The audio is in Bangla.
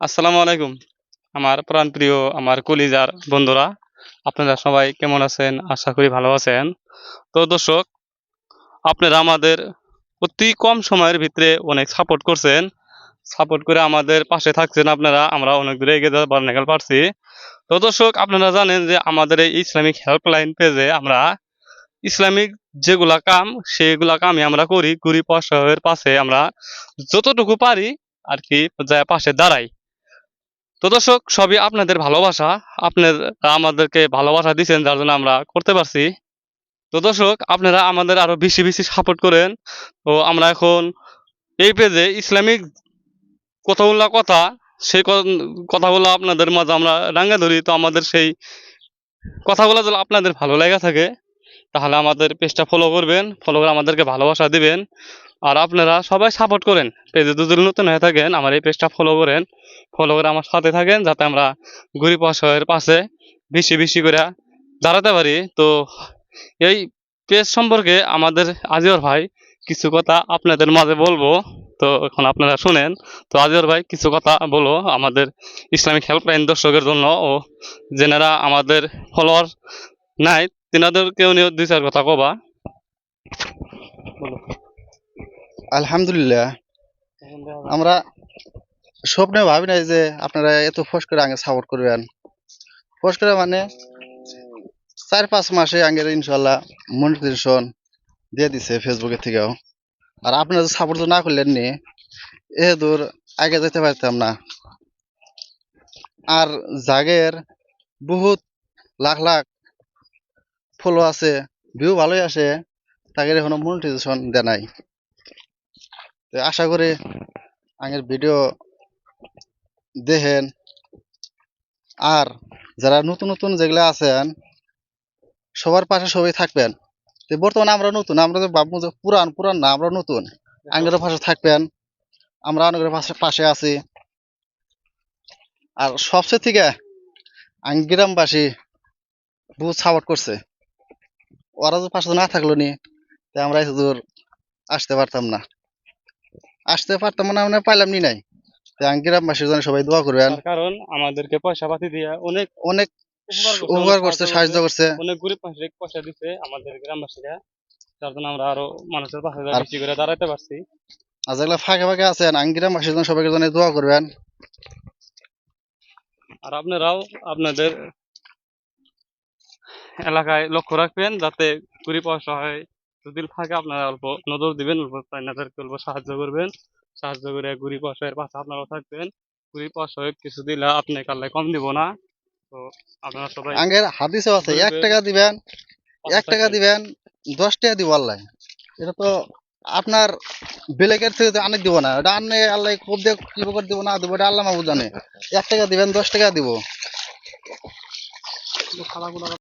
আসসালামু আলাইকুম, আমার প্রাণপ্রিয় আমার কলিজার বন্ধুরা। আপনারা সবাই কেমন আছেন? আশা করি ভালো আছেন। তো দর্শক, আপনারা আমাদের অতি কম সময়ের ভিতরে অনেক সাপোর্ট করছেন। সাপোর্ট করে আমাদের পাশে থাকছেন আপনারা, আমরা অনেক দূরে এগিয়ে যাবার নাগাল পারছি। তো দর্শক, আপনারা জানেন যে আমাদের এই ইসলামিক হেল্পলাইন পেজে আমরা ইসলামিক যেগুলা কাম, সেগুলা কামই আমরা করি গরিব অসহায়ের পাশে আমরা যতটুকু পারি আর কি, যা পাশে দাঁড়াই। তো দর্শক, সবই আপনাদের ভালোবাসা। আপনারা, আমাদেরকে ভালোবাসা দিচ্ছেন যার জন্য আমরা করতে পারছি। তো দর্শক, আপনারা আমাদের আরও বেশি বেশি সাপোর্ট করেন। তো আমরা এখন এই পেজে ইসলামিক কতগুলা কথা, সেই কথাগুলো আপনাদের মাঝে আমরা রাঙ্গা ধরি। তো আমাদের সেই কথাগুলো যদি আপনাদের ভালো লেগে থাকে, তাহলে আমাদের পেজটা ফলো করবেন। ফলো করে আমাদেরকে ভালোবাসা দিবেন। আর আপনারা সবাই সাপোর্ট করেন। পেজে যদি নতুন হয়ে থাকেন, আমার এই পেজটা ফলো করেন ফলো করে আমার সাথে থাকেন, যাতে আমরা গরিব অসহায়ের পাশে বেশি বেশি করে দাঁড়াতে পারি। তো এই পেজ সম্পর্কে আমাদের আজিওর ভাই কিছু কথা আপনাদের মাঝে বলব। তো এখন আপনারা শুনেন। তো আজিওর ভাই কিছু কথা বলো আমাদের ইসলামিক হেল্পলাইন দর্শকের জন্য। ও যেনারা আমাদের ফলোয়ার নাই, তেনাদেরকেও নিয়ে দুই চার কথা কবা। আলহামদুলিল্লাহ। আমরা স্বপ্নে ভাবি নাই যে আপনারা এত ফোস করে আগে সাপোর্ট করবেন। ফোস করে মানে চার পাঁচ মাসে আগে ইনশাল্লাহ মনিটাইজেশন দিয়ে দিছে ফেসবুকের থেকেও। আর আপনারা যদি সাপোর্ট না করলেন নি, এ দূর আগে যেতে পারতাম না। আর জাগের বহুত লাখ লাখ ফলো আছে ভিউ ভালোই আসে, তাকে এখনও মনিটাইজেশন দেয় নাই। তো আশা করি আগের ভিডিও দেখেন। আর যারা নতুন নতুন যেগুলো আছেন, সবার পাশে সবাই থাকবেন। তো বর্তমানে আমরা নতুন, আমরা যে ভাববো যে পুরান পুরান না, আমরা নতুন। আঙ্গের পাশে থাকবেন, আমরা অনেকের পাশে পাশে আছি। আর সবচেয়ে থেকে আঙ্গিরামবাসী বহুত সাপোর্ট করছে। ওরা যদি পাশে না থাকল নি, তো আমরা এত দূর আসতে পারতাম না। আসতে পারতাম না মানে পাইলাম নি নাই। তো আঙ্গিরামবাসীর জন্য সবাই দোয়া করবেন। কারণ আমাদেরকে পয়সা পাতি দিয়ে অনেক অনেক উপকার করছে, সাহায্য করছে। অনেক গরিব মানুষের পয়সা দিচ্ছে আমাদের গ্রামবাসীরা যার জন্য আমরা আরও মানুষের পাশে বেশি করে দাঁড়াতে পারছি। আর যেগুলো ফাঁকে ফাঁকে আছেন আঙ্গিরা মাসের জন্য সবাইকে জন্য দোয়া করবেন। আর আপনারাও আপনাদের এলাকায় লক্ষ্য রাখবেন যাতে গরিব অসহায় যদি থাকে আপনারা অল্প নজর দিবেন অল্প তাইনাদেরকে অল্প সাহায্য করবেন। সাহায্য করে গরিব অসহায়ের পাশে আপনারাও থাকবেন। গরিব অসহায় কিছু দিলে আপনি কালে কম দিব না। তো আপনারা সবাই আঙ্গের হাদিসও আছে এক টাকা দিবেন এক টাকা দিবেন দশ টাকা দিব আল্লাহ। এটা তো আপনার বেলেগের থেকে তো অনেক দিব না। এটা আনে আল্লাহ খুব দিয়ে কি করে দিব না দিব এটা আল্লাহ মাহবুব জানে। এক টাকা দিবেন দশ টাকা দিব।